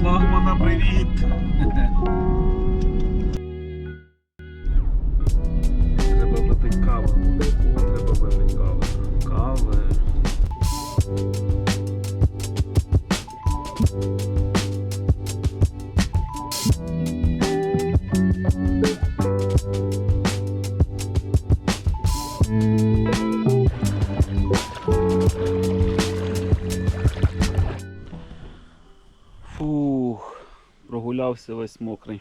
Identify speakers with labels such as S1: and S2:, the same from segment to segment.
S1: флагмана, привіт! Треба випити каву. Треба випити каву. Кави. Прогулявся весь мокрий.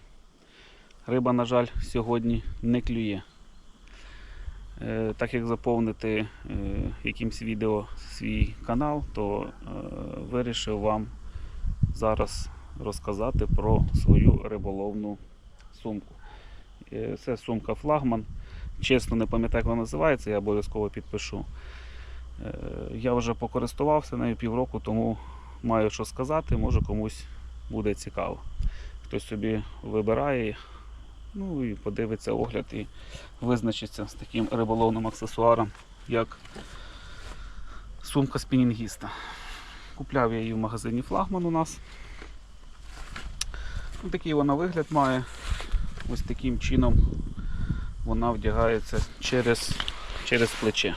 S1: Риба, на жаль, сьогодні не клює. Е, так як заповнити е, якимсь відео свій канал, то е, вирішив вам зараз розказати про свою риболовну сумку. Це сумка флагман. Чесно, не пам'ятаю, як вона називається, я обов'язково підпишу. Я вже покористувався нею півроку, тому маю що сказати, може комусь буде цікаво. Хтось собі вибирає, ну і подивиться огляд і визначиться з таким риболовним аксесуаром, як сумка спінінгіста. Купляв я її в магазині Флагман у нас. Ну, такий вона вигляд має. Ось таким чином вона вдягається через, через плече.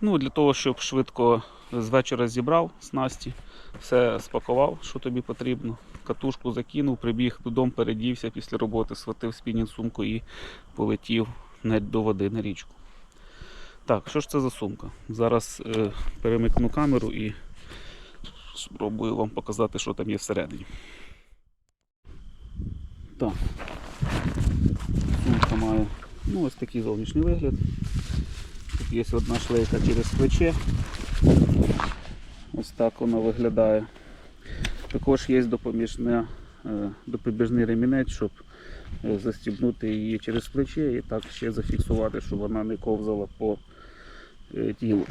S1: Ну, для того, щоб швидко з вечора зібрав снасті, все спакував, що тобі потрібно. Катушку закинув, прибіг додому, передівся після роботи, схватив спінінг сумку і полетів до води на річку. Так, що ж це за сумка? Зараз е, перемикну камеру і спробую вам показати, що там є всередині. Так. Сумка має ну, ось такий зовнішній вигляд. Тут є одна шлейка через плече. Ось так воно виглядає. Також є допоміжне, е, допоміжний ремінець, щоб е, застібнути її через плече і так ще зафіксувати, щоб вона не ковзала по е, тілу.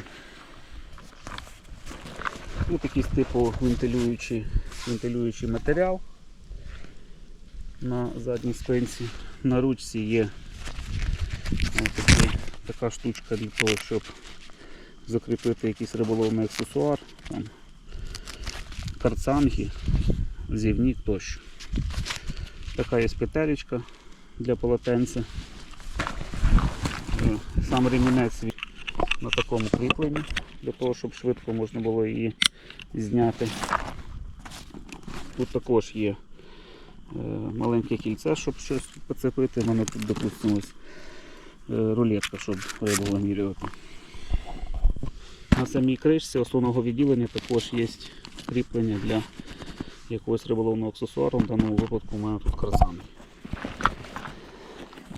S1: Ось такий типу вентилюючий, вентилюючий матеріал на задній спинці. На ручці є така штучка для того, щоб закріпити якийсь риболовний аксесуар, там, карцанги, зівнік тощо. Така є петелечка для полотенця. Е, Сам ремінець на такому кріпленні, для того, щоб швидко можна було її зняти. Тут також є е, маленьке кільце, щоб щось поцепити. У мене тут, допустимось е, рулетка, щоб рибу вимірювати. На самій кришці основного відділення також є кріплення для якогось риболовного аксесуару, в даному випадку у мене тут карцани.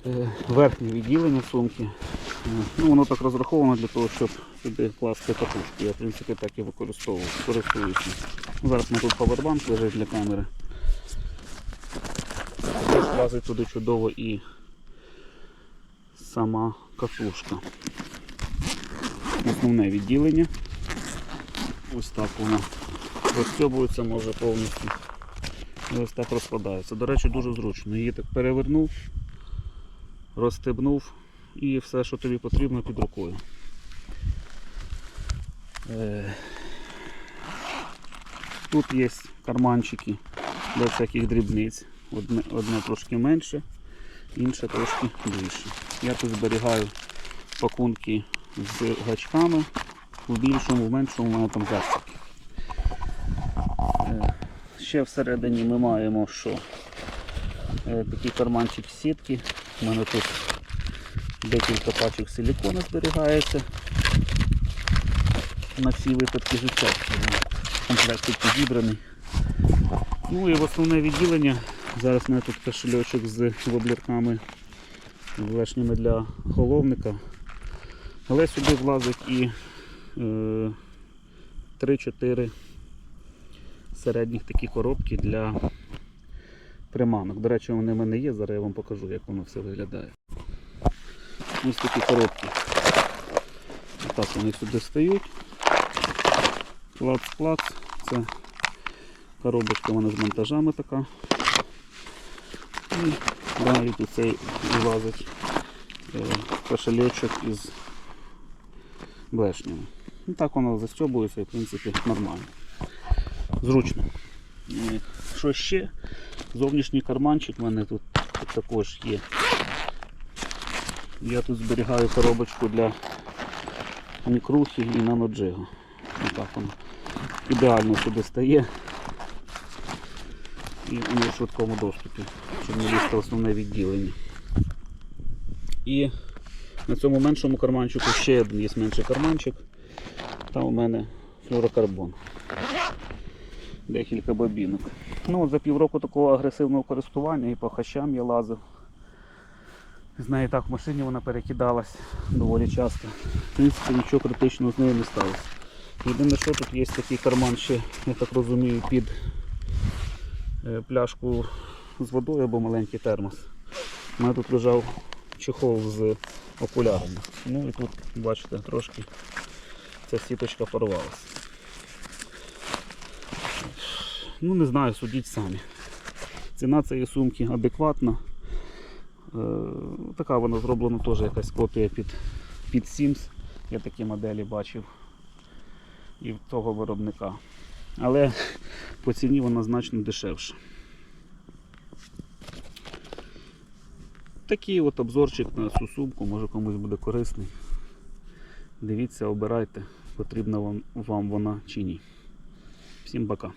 S1: Е, Верхнє відділення сумки. Е, Ну, воно так розраховано для того, щоб сюди класти катушку. Я в принципі так і використовую, користуюся. Зараз мене тут павербанк лежить для камери. Також влазить туди чудово і сама катушка основне відділення. Ось так воно розстьобується може повністю. І ось так розкладається. До речі, дуже зручно. Її так перевернув, розстебнув і все, що тобі потрібно під рукою. Е, Тут є карманчики для всяких дрібниць. Одне, одне трошки менше, інше трошки більше. Я тут зберігаю пакунки з гачками, в більшому, в меншому мене там застібки. Е, Ще всередині ми маємо що? Е, Такий карманчик сітки. У мене тут декілька пачок силікону зберігається на всі випадки життя. Комплект підібраний. Ну і в основне відділення. Зараз у мене тут кошельочок з воблерками влешніми для головника. Але сюди влазить і е, 3-4 середніх такі коробки для приманок. До речі, вони в мене є, зараз я вам покажу, як воно все виглядає. Ось такі коробки. Так вони сюди стають. Клац-клац. Це коробочка вона з монтажами така. І навіть у цей влазить е, кошельочок із блешнями. Ну, так воно застьобується і в принципі нормально. зручно. Е, Що ще? Зовнішній карманчик в мене тут також є. Я тут зберігаю коробочку для мікрухи і наноджига. Отак воно ідеально сюди стає. І в швидкому доступі, щоб не лізти основне відділення. І на цьому меншому карманчику ще один є менший карманчик. Там у мене флюрокарбон. Декілька бобінок. Ну, за півроку такого агресивного користування і по хащам я лазив. З нею так в машині вона перекидалась доволі часто. В принципі, нічого критичного з нею не сталося. Єдине, що тут є такий карман ще, я так розумію, під е, пляшку з водою або маленький термос. У мене тут лежав чехол з окулярами. Ну і тут, бачите, трошки ця сіточка порвалася. Ну, не знаю, судіть самі. Ціна цієї сумки адекватна. Е, така вона зроблена теж якась копія під, під Sims. Я такі моделі бачив і в того виробника. Але по ціні вона значно дешевша. Такий от обзорчик на цю сумку, може комусь буде корисний. Дивіться, обирайте, потрібна вам, вам вона чи ні. Всім пока.